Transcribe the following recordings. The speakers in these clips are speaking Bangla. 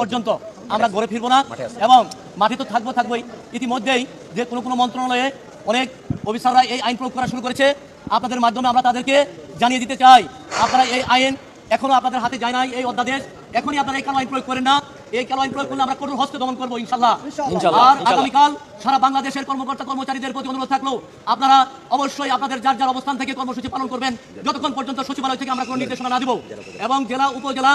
পর্যন্ত আমরা ঘরে ফিরবো না। এবং মাঠে তো থাকব থাকবোই। ইতিমধ্যেই যে কোনো কোনো মন্ত্রণালয়ে অনেক অফিসাররা এই আইন প্রয়োগ করা শুরু করেছে। আপনাদের মাধ্যমে আমরা তাদেরকে জানিয়ে দিতে চাই। আপনারা এই আইন এখনও আপনাদের হাতে যায় নাই এই অধ্যাদেশ। এখনই আপনারা এই কালো আইন প্রয়োগ করেন না। এই কালো আইন প্রয়োগ করলে আমরা কঠোর হস্তে দমন করব ইনশাল্লাহ, আর আগামীকাল সারা বাংলাদেশের কর্মকর্তা কর্মচারীদের প্রতি অনুরোধ থাকল আপনারা অবশ্যই আপনাদের যার যার অবস্থান থেকে কর্মসূচি পালন করবেন যতক্ষণ পর্যন্ত সচিবালয় থেকে আমরা কোনো নির্দেশনা না দিব। এবং জেলা উপজেলা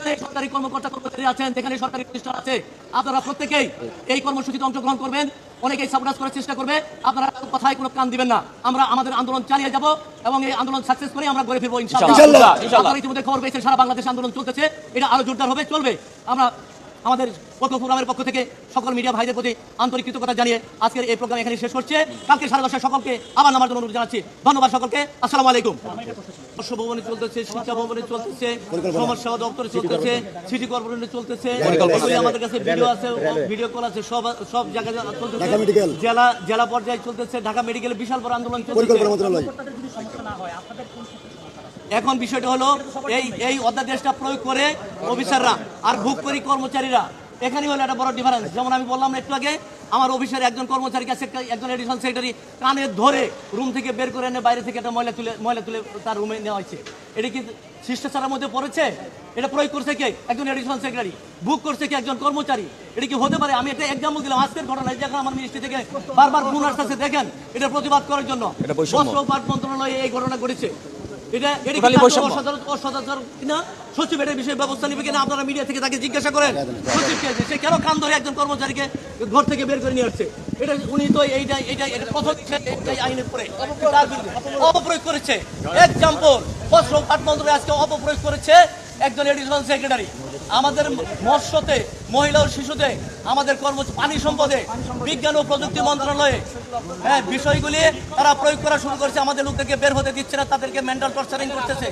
যেখানে সরকারি কর্মকর্তা কর্মচারী আছেন যেখানে সরকারি প্রতিষ্ঠান আছে। আপনারা প্রত্যেকেই এই কর্মসূচিতে অংশগ্রহণ করবেন। অনেকেই সাবরাজ করার চেষ্টা করবে। আপনারা কথায় কোনো কান দিবেন না। আমরা আমাদের আন্দোলন চালিয়ে যাব এবং এই আন্দোলন সাকসেস করে আমরা গড়ে ফিরবো ইনশাআল্লাহ। আপনারা ইতিমধ্যে খবর পেয়েছেন সারা বাংলাদেশ আন্দোলন চলতেছে। এটা আরও জোরদার হবে চলবে। আমরা আমাদের পক্ষ প্রোগ্রামের পক্ষ থেকে সকল মিডিয়া ভাইদের প্রতি আন্তরিক কৃতজ্ঞতা জানিয়ে আজকের এই প্রোগ্রাম এখানে শেষ করছে। কালকে সাড়ে দশটায় সকলকে আবার নামার জন্য অনুরোধ জানাচ্ছি। ধন্যবাদ সকলকে। আসসালামু আলাইকুম। বর্ষ ভবনে চলতেছে শিক্ষা ভবনে চলতেছে সমাজ সেবা দপ্তরে চলতেছে সিটি কর্পোরেশনে চলতেছে। আমাদের কাছে ভিডিও আছে ভিডিও কল আছে সব সব জায়গায় চলতেছে। জেলা জেলা পর্যায়ে চলতেছে ঢাকা মেডিকেলে বিশাল বড় আন্দোলন মন্ত্রণালয়। এখন বিষয়টা হলো এই এই অধ্যাদেশটা প্রয়োগ করে অফিসাররা আর ভোগ করি কর্মচারীরা এখানে হলো একটা বড় ডিফারেন্স যেমন আমি বললাম একটু আগে আমার অফিসের একজন কর্মচারী কাছে একজন এডিশনাল সেক্রেটারি কানে ধরে রুম থেকে বের করে এনে বাইরে থেকে একটা ময়লা তুলে ময়লা তুলে তার রুমে নেওয়া হয়েছে। এটা কি শিষ্টাচারের মধ্যে পড়েছে? এটা প্রয়োগ করছে কে? একজন এডিশনাল সেক্রেটারি বুক করছে কি একজন কর্মচারী? এটা কি হতে পারে? আমি একটা এক্সাম্পল দিলাম আজকের ঘটনা যখন আমার মিনিস্ট্রি থেকে বারবার ফোন আসতেছে দেখেন এটা প্রতিবাদ করার জন্য। বস্ত্র মন্ত্রণালয়ে এই ঘটনা ঘটেছে। এটা এটা কিনা? সচিব এটার বিষয়ে ব্যবস্থা নেবে কিনা? আপনারা মিডিয়া থেকে তাকে জিজ্ঞাসা করেন। সচিব কে আছে? সে কেন কান ধরে একজন কর্মচারীকে ঘর থেকে বের করে নিয়ে আসছে? এটা উনি তো এইটা এইটা এটা প্রথম এই আইনের পরে অপপ্রয়োগ করেছে। এক্সাম্পল বস্ত্র পাট মন্ত্রণালয় আজকে অপপ্রয়োগ করেছে। একজন এডিশনাল সেক্রেটারি। আমাদের মৎস্যতে মহিলা ও শিশুতে আমাদের কর্ম পানি সম্পদে বিজ্ঞান ও প্রযুক্তি মন্ত্রণালয়ে হ্যাঁ বিষয়গুলি তারা প্রয়োগ করা শুরু করেছে। আমাদের লোকদেরকে বের হতে দিচ্ছে না তাদেরকে মেন্টাল টর্চারিং করতেছে।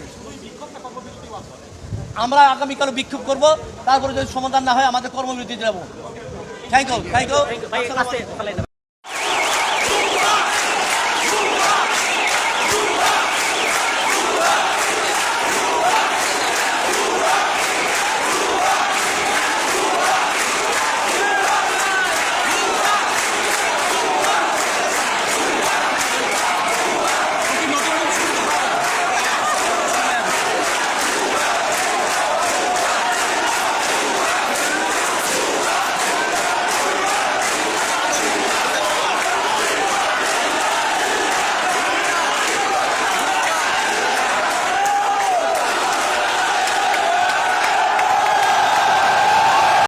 আমরা আগামীকাল বিক্ষোভ করব তারপরে যদি সমাধান না হয় আমাদের কর্মবিরতি যাব থ্যাংক ইউ থ্যাংক ইউ